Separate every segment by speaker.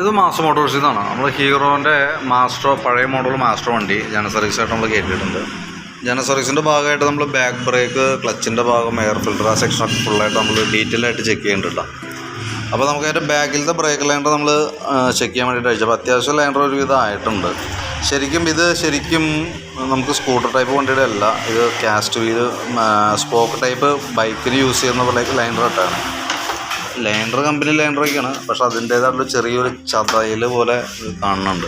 Speaker 1: ഇത് മാസ് മോട്ടോഴ്സിൽ നിന്നാണ് നമ്മൾ ഹീറോന്റെ മാസ്റ്റർ പഴയ മോഡൽ മാസ്റ്റർ വണ്ടി ജന സർവീസായിട്ട് നമ്മൾ കയറ്റിയിട്ടുണ്ട്. ജന സർവീസിന്റെ ഭാഗമായിട്ട് നമ്മൾ ബാക്ക് ബ്രേക്ക് ക്ലച്ചിന്റെ ഭാഗം എയർ ഫിൽറ്റർ ആ സെക്ഷനൊക്കെ ഫുള്ളായിട്ട് നമ്മൾ ഡീറ്റെയിൽ ആയിട്ട് ചെക്ക് ചെയ്യേണ്ടതുണ്ട് അപ്പോൾ നമുക്ക് അതിന്റെ ബാക്കിലത്തെ ബ്രേക്ക് ലൈൻഡർ നമ്മൾ ചെക്ക് ചെയ്യാൻ വേണ്ടിയിട്ട് അയച്ചു. അപ്പോൾ അത്യാവശ്യം ലൈൻഡർ ഒരുവിധം ആയിട്ടുണ്ട് ശരിക്കും ഇത് ശരിക്കും നമുക്ക് സ്കൂട്ടർ ടൈപ്പ് വണ്ടിയുടെ അല്ല. ഇത് കാസ്റ്റ് വീൽ സ്പോക്ക് ടൈപ്പ് ബൈക്കിന് യൂസ് ചെയ്യുന്ന പോലെ ലൈൻഡർ ഇട്ടാണ്. ലൈൻഡർ കമ്പനി ലൈൻഡറൊക്കെയാണ് പക്ഷെ അതിന്റേതായിട്ടുള്ള ചെറിയൊരു ചതയിൽ പോലെ കാണുന്നുണ്ട്.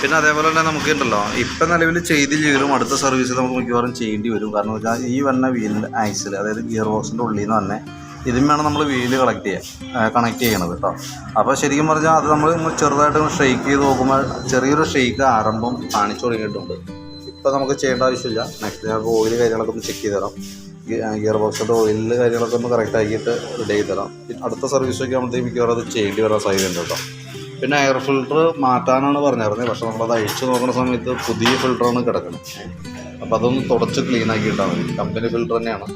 Speaker 1: പിന്നെ അതേപോലെ തന്നെ നമുക്ക് ഉണ്ടല്ലോ ഇപ്പം നിലവിൽ ചെയ്തില്ലെങ്കിലും അടുത്ത സർവീസ് നമുക്ക് മിക്കവാറും ചെയ്യേണ്ടി വരും. കാരണം വെച്ചാൽ ഈ വന്ന വീലിന്റെ ആക്സിൽ അതായത് ഗിയർ ബോക്സിന്റെ ഉള്ളിൽ നിന്ന് തന്നെ ഇതും വേണം നമ്മൾ വീൽ കളക്ട് ചെയ്യുക കണക്ട് ചെയ്യണത് കേട്ടോ. അപ്പോൾ ശരിക്കും പറഞ്ഞാൽ അത് നമ്മൾ ചെറുതായിട്ട് ഷെയ്ക്ക് ചെയ്ത് നോക്കുമ്പോൾ ചെറിയൊരു ഷെയ്ക്ക് ആരംഭം കാണിച്ചു തുടങ്ങിയിട്ടുണ്ട്. ഇപ്പോൾ നമുക്ക് ചെയ്യേണ്ട ആവശ്യമില്ല. നെക്സ്റ്റ് ഞങ്ങൾക്ക് ഓയിൽ കാര്യങ്ങളൊക്കെ ഒന്ന് ചെക്ക് ചെയ്ത് തരാം. ഗിയർ ബോക്സിന്റെ ഓയിലിൽ കാര്യങ്ങളൊക്കെ ഒന്ന് കറക്റ്റ് ആക്കിയിട്ട് റെഡി ചെയ്ത് തരാം. അടുത്ത സർവീസൊക്കെ ആകുമ്പോഴത്തേക്ക് മിക്കവാറും അത് ചെയ്യേണ്ടി വരാൻ സാധ്യതയുണ്ട് കേട്ടോ. പിന്നെ എയർ ഫിൽറ്റർ മാറ്റാനാണ് പറഞ്ഞിരുന്നത് പക്ഷെ നമ്മളത് അഴിച്ചു നോക്കുന്ന സമയത്ത് പുതിയ ഫിൽറ്ററാണ് കിടക്കുന്നത്. അപ്പോൾ അതൊന്ന് തുടച്ച് ക്ലീൻ ആക്കി ഇട്ടാൽ മതി. കമ്പനി ഫിൽറ്റർ തന്നെയാണ്.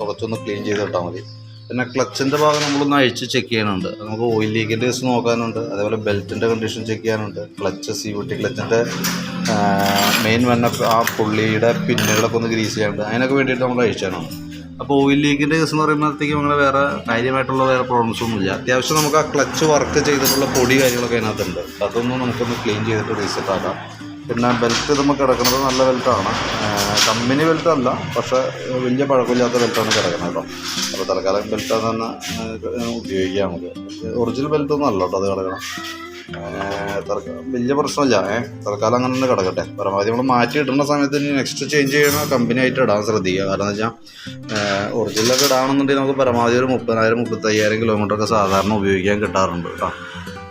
Speaker 1: തുടച്ചൊന്ന് ക്ലീൻ ചെയ്ത് ഇട്ടാൽ മതി. പിന്നെ ക്ലച്ചിന്റെ ഭാഗം നമ്മളൊന്ന് അഴിച്ച് ചെക്ക് ചെയ്യാനുണ്ട്. നമുക്ക് ഓയിൽ ലീക്കിന്റെ നോക്കാനുണ്ട്. അതേപോലെ ബെൽറ്റിന്റെ കണ്ടീഷൻ ചെക്ക് ചെയ്യാനുണ്ട്. ക്ലച്ച് സി വി ടി ക്ലച്ചിന്റെ മെയിൻ വന്ന ആ പുള്ളിയുടെ പിന്നുകളൊക്കെ ഒന്ന് ഗ്രീസ് ചെയ്യാനുണ്ട് അതിനൊക്കെ വേണ്ടിയിട്ട് നമ്മൾ അഴിച്ചാണ്. അപ്പോൾ ഓയിൽ ലീക്കിന്റെ കേസ് എന്ന് പറയുമ്പോഴത്തേക്കും അങ്ങനെ വേറെ കാര്യമായിട്ടുള്ള വേറെ പ്രോബ്ലംസ് ഒന്നും ഇല്ല. അത്യാവശ്യം നമുക്ക് ആ ക്ലച്ച് വർക്ക് ചെയ്തിട്ടുള്ള പൊടി കാര്യങ്ങളൊക്കെ അതിനകത്തുണ്ട്. അതൊന്നും നമുക്കൊന്ന് ക്ലീൻ ചെയ്തിട്ട് റീസെറ്റ് ആക്കാം. പിന്നെ ബെൽറ്റ് നമുക്ക് കിടക്കുന്നത് നല്ല ബെൽറ്റാണ് കമ്പനി ബെൽറ്റല്ല പക്ഷേ വലിയ പഴക്കമില്ലാത്ത ബെൽറ്റാണ് കിടക്കുന്നത് കേട്ടോ. അപ്പോൾ തൽക്കാലം ബെൽറ്റ് തന്നെ ഉപയോഗിക്കാം നമുക്ക്. ഒറിജിനൽ ബെൽറ്റ് ഒന്നും അല്ല കേട്ടോ അത് കിടക്കണം. വലിയ പ്രശ്നമില്ല. ഏഹ് തൽക്കാലം അങ്ങനെ തന്നെ കിടക്കട്ടെ. പരമാവധി നമ്മൾ മാറ്റി ഇടുന്ന സമയത്ത് ഇനി നെക്സ്റ്റ് ചേഞ്ച് ചെയ്യണ കമ്പനി ആയിട്ട് ഇടാൻ ശ്രദ്ധിക്കുക. കാരണം എന്ന് വെച്ചാൽ ഒറിജിനലൊക്കെ ഇടാണെന്നുണ്ടെങ്കിൽ നമുക്ക് പരമാവധി ഒരു മുപ്പതിനായിരം മുപ്പത്തയ്യായിരം കിലോമീറ്ററൊക്കെ സാധാരണ ഉപയോഗിക്കാൻ കിട്ടാറുണ്ട് കേട്ടോ.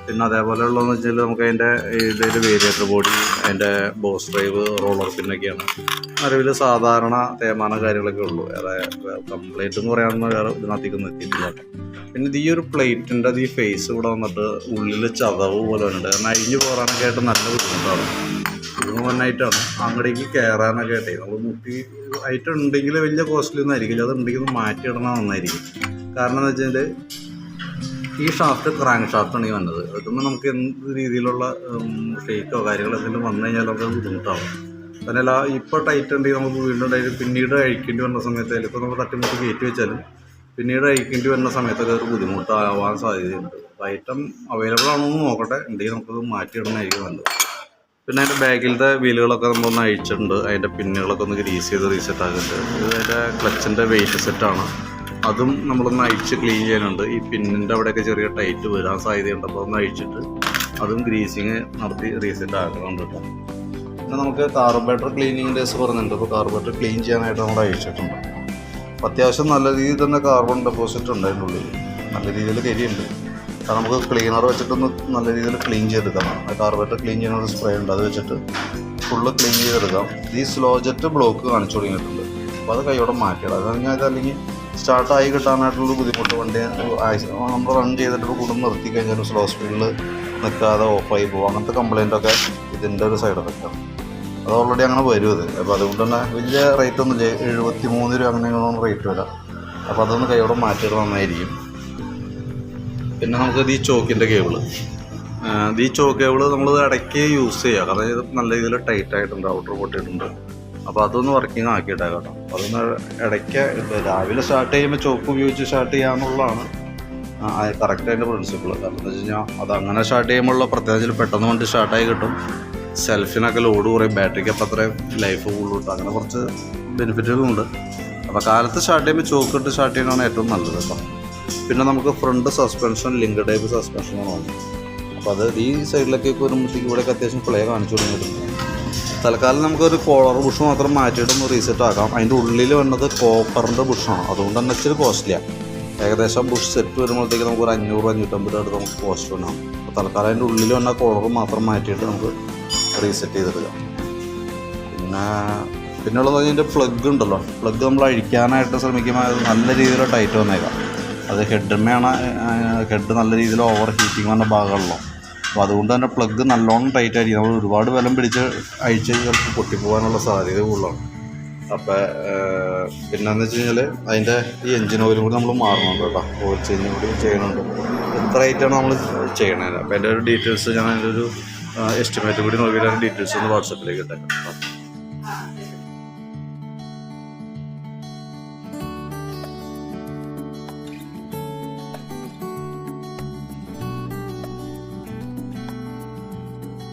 Speaker 1: പിന്നെ അതേപോലെയുള്ളതെന്ന് വെച്ചാൽ നമുക്ക് അതിന്റെ ഇതിന്റെ വേരിയേറ്റർ ബോഡി അതിന്റെ ബോസ് ഡ്രൈവ് റോളർ പിന്നൊക്കെയാണ് നിലവിൽ സാധാരണ തേമാന കാര്യങ്ങളൊക്കെ ഉള്ളൂ. വേറെ കംപ്ലൈന്റ് എന്ന് പറയാമെന്ന് വേറെ ഇതിനകത്തേക്കൊന്നും എത്തിയിട്ടില്ല. പിന്നെ ഇത് ഈ ഒരു പ്ലേറ്റിന്റെ ഈ ഫേസ് ഇവിടെ വന്നിട്ട് ഉള്ളിൽ ചതവ് പോലെ ഉണ്ട് കാരണം അരിഞ്ഞു പോകാനൊക്കെ ആയിട്ട് നല്ല ബുദ്ധിമുട്ടാണ്. ഇതിന് മുന്നായിട്ടാണ് അങ്ങടേക്ക് കയറാനൊക്കെ ആയിട്ടേ. നമ്മൾ മുട്ടി ആയിട്ടുണ്ടെങ്കിൽ വലിയ കോസ്റ്റ്ലി ഒന്നും ആയിരിക്കില്ല. അതുണ്ടെങ്കിൽ ഒന്ന് മാറ്റിയിടണം നന്നായിരിക്കും. കാരണം എന്ന് വെച്ചാൽ ഈ ഷാഫ്റ്റ് ക്രാങ്ക് ഷാഫ്റ്റാണ് ഈ വന്നത്. അതുമ്പോൾ നമുക്ക് എന്ത് രീതിയിലുള്ള ഷേക്കോ കാര്യങ്ങളോ എന്തെങ്കിലും വന്നു കഴിഞ്ഞാൽ നമുക്ക് ബുദ്ധിമുട്ടാവും. ആ ഇപ്പോൾ ടൈറ്റ് ഉണ്ടെങ്കിൽ നമുക്ക് വീണ്ടും ടൈറ്റ് പിന്നീട് അഴിക്കേണ്ടി വരുന്ന സമയത്ത് ഇപ്പോൾ നമ്മൾ തട്ടിമുട്ട് കയറ്റി വെച്ചാലും പിന്നീട് അഴിക്കേണ്ടി വരുന്ന സമയത്തൊക്കെ ഒരു ബുദ്ധിമുട്ടാവാൻ സാധ്യതയുണ്ട്. ഐറ്റം അവൈലബിൾ ആണോ എന്ന് നോക്കട്ടെ. ഉണ്ടെങ്കിൽ നമുക്കത് മാറ്റിയിടുന്നതായിരിക്കും നല്ലത്. പിന്നെ അതിന്റെ ബാക്കിലത്തെ വീലുകളൊക്കെ നമ്മളൊന്ന് അഴിച്ചിട്ടുണ്ട്. അതിന്റെ പിന്നുകളൊക്കെ ഒന്ന് ഗ്രീസ് ചെയ്ത് റീസെറ്റ് ആക്കിയിട്ടുണ്ട് ഇത് അതിന്റെ ക്ലച്ചിന്റെ വെയിറ്റ് സെറ്റാണ് അതും നമ്മളൊന്ന് അഴിച്ച് ക്ലീൻ ചെയ്യാനുണ്ട്. ഈ പിന്നിന്റെ അവിടെയൊക്കെ ചെറിയ ടൈറ്റ് വരാൻ സാധ്യതയുണ്ട്. അപ്പോൾ ഒന്ന് അഴിച്ചിട്ട് അതും ഗ്രീസിങ് നടത്തി റീസെറ്റ് ആക്കണം കേട്ടോ. പിന്നെ നമുക്ക് കാർബറേറ്റർ ക്ലീനിങ് ഡേസ് പറഞ്ഞിട്ടുണ്ട്. അപ്പോൾ കാർബറേറ്റർ ക്ലീൻ ചെയ്യാനായിട്ട് നമ്മൾ അഴിച്ചിട്ടുണ്ട്. അപ്പോൾ അത്യാവശ്യം നല്ല രീതിയിൽ തന്നെ കാർബൺ ഡെപ്പോസിറ്റ് ഉണ്ട് അതിന്റെ ഉള്ളിൽ. നല്ല രീതിയിൽ കരിയുണ്ട്. കാരണം നമുക്ക് ക്ലീനർ വെച്ചിട്ടൊന്ന് നല്ല രീതിയിൽ ക്ലീൻ ചെയ്തെടുക്കണം ആ കാർബറേറ്റർ ക്ലീൻ ചെയ്യുന്ന സ്പ്രേ ഉണ്ട്. അത് വെച്ചിട്ട് ഫുള്ള് ക്ലീൻ ചെയ്തെടുക്കാം. ഈ സ്ലോ ജെറ്റ് ബ്ലോക്ക് കാണിച്ചു തുടങ്ങിയിട്ടുണ്ട് അപ്പോൾ അത് കൈയോടെ മാറ്റിയിടാം. അത് കഴിഞ്ഞാൽ ഇതല്ലെങ്കിൽ സ്റ്റാർട്ടായി കിട്ടാനായിട്ടുള്ള ബുദ്ധിമുട്ട് വണ്ടി നമ്മൾ റൺ ചെയ്തിട്ട് കൂടുതൽ നിർത്തി കഴിഞ്ഞാൽ സ്ലോ സ്പീഡിൽ നിൽക്കാതെ ഓഫായി പോകും. അങ്ങനത്തെ കംപ്ലൈന്റ് ഒക്കെ ഇതിന്റെ ഒരു സൈഡ് എഫക്റ്റാണ് അത് ഓൾറെഡി അങ്ങനെ വരും അത് അപ്പോൾ അതുകൊണ്ട് തന്നെ വലിയ റേറ്റ് ഒന്നും ഇല്ല. എഴുപത്തി മൂന്ന് രൂപ അങ്ങനെയാണ് റേറ്റ് വരാം. അപ്പോൾ അതൊന്ന് കൈയോടെ മാറ്റിയത് നന്നായിരിക്കും. പിന്നെ നമുക്ക് ഈ ചോക്കിന്റെ കേബിൾ ഈ ചോക്ക് കേബിൾ നമ്മൾ ഇടയ്ക്ക് യൂസ് ചെയ്യുക കാരണം ഇത് നല്ല രീതിയിൽ ടൈറ്റ് ആയിട്ടുണ്ട് ഔട്ടർ പൊട്ടിയിട്ടുണ്ട്. അപ്പോൾ അതൊന്ന് വർക്കിംഗ് ആക്കിയിട്ടാ കേട്ടോ. അതൊന്ന് ഇടയ്ക്ക് രാവിലെ സ്റ്റാർട്ട് ചെയ്യുമ്പോൾ ചോക്ക് ഉപയോഗിച്ച് സ്റ്റാർട്ട് ചെയ്യാമെന്നുള്ളതാണ് കറക്റ്റ് അതിന്റെ പ്രിൻസിപ്പിൾ കാരണം എന്താ വെച്ച് കഴിഞ്ഞാൽ അത് അങ്ങനെ സ്റ്റാർട്ട് ചെയ്യുമ്പോഴുള്ള പ്രത്യേകിച്ച് പെട്ടെന്ന് വണ്ടി സ്റ്റാർട്ടായി കിട്ടും. സെൽഫിനൊക്കെ ലോഡ് കുറയും. ബാറ്ററിക്ക് അപ്പം അത്രയും ലൈഫ് കിട്ടും. അങ്ങനെ കുറച്ച് ബെനിഫിറ്റുകളുണ്ട് അപ്പോൾ കാലത്ത് സ്റ്റാർട്ട് ചെയ്യുമ്പോൾ ചോക്ക് ഇട്ട് സ്റ്റാർട്ട് ചെയ്യുന്നതാണ് ഏറ്റവും നല്ലത് കേട്ടോ. പിന്നെ നമുക്ക് ഫ്രണ്ട് സസ്പെൻഷൻ ലിങ്ക് ടൈപ്പ് സസ്പെൻഷനാണ് വന്നത് അപ്പോൾ അത് ഈ സൈഡിലൊക്കെ വരുമ്പോഴത്തേക്ക് ഇവിടെയൊക്കെ അത്യാവശ്യം പ്ലേ കാണിച്ചു തുടങ്ങിയിട്ടുണ്ട് തൽക്കാലം നമുക്കൊരു കോളർ ബുഷ് മാത്രം മാറ്റിയിട്ടൊന്ന് റീസെറ്റ് ആക്കാം. അതിന്റെ ഉള്ളിൽ വന്നത് കോപ്പറിന്റെ ബുഷാണ് അതുകൊണ്ട് തന്നെ ഇച്ചിരി കോസ്റ്റ്ലിയാണ് ഏകദേശം ബുഷ് സെറ്റ് വരുമ്പോഴത്തേക്ക് നമുക്ക് ഒരു അഞ്ഞൂറ് അഞ്ഞൂറ്റമ്പത് അടുത്ത് നമുക്ക് കോസ്റ്റ് വേണം അപ്പോൾ തൽക്കാലം അതിന്റെ ഉള്ളിൽ വന്ന കോളർ മാത്രം മാറ്റിയിട്ട് നമുക്ക് റീസെറ്റ് ചെയ്തെടുക്കാം. പിന്നെ പിന്നെയുള്ളത് അതിന്റെ പ്ലഗ് ഉണ്ടല്ലോ. പ്ലഗ് നമ്മൾ അഴിക്കാനായിട്ട് ശ്രമിക്കുമ്പോൾ നല്ല രീതിയിൽ ടൈറ്റ് വന്നേക്കാം. അത് ഹെഡിന്മേയാണ് ഹെഡ് നല്ല രീതിയിൽ ഓവർ ഹീറ്റിംഗ് വന്ന ഭാഗമുള്ളൂ അപ്പോൾ അതുകൊണ്ട് തന്നെ പ്ലഗ് നല്ലോണം ടൈറ്റ് ആയിരിക്കും. നമ്മൾ ഒരുപാട് ബലം പിടിച്ച് അഴിച്ച് ചിലപ്പോൾ പൊട്ടിപ്പോകാനുള്ള സാധ്യത കൂടുതലാണ്. അപ്പോൾ പിന്നെന്ന് വെച്ച് കഴിഞ്ഞാൽ അതിന്റെ ഈ എഞ്ചിൻ ഓയിലും കൂടി നമ്മൾ മാറണുണ്ട് കേട്ടോ. ഓയിൽ ചേഞ്ചും കൂടി ചെയ്യണുണ്ട് എത്ര റേറ്റാണ് നമ്മൾ ചെയ്യണത് അപ്പോൾ അതിന്റെ ഒരു ഡീറ്റെയിൽസ് ഞാൻ അതിന്റെ ഒരു എസ്റ്റിമേറ്റ് കൂടി നോക്കിയിട്ട് ഡീറ്റെയിൽസ് ഒന്ന് വാട്സപ്പിലേക്ക് ഇട്ടേക്കാം.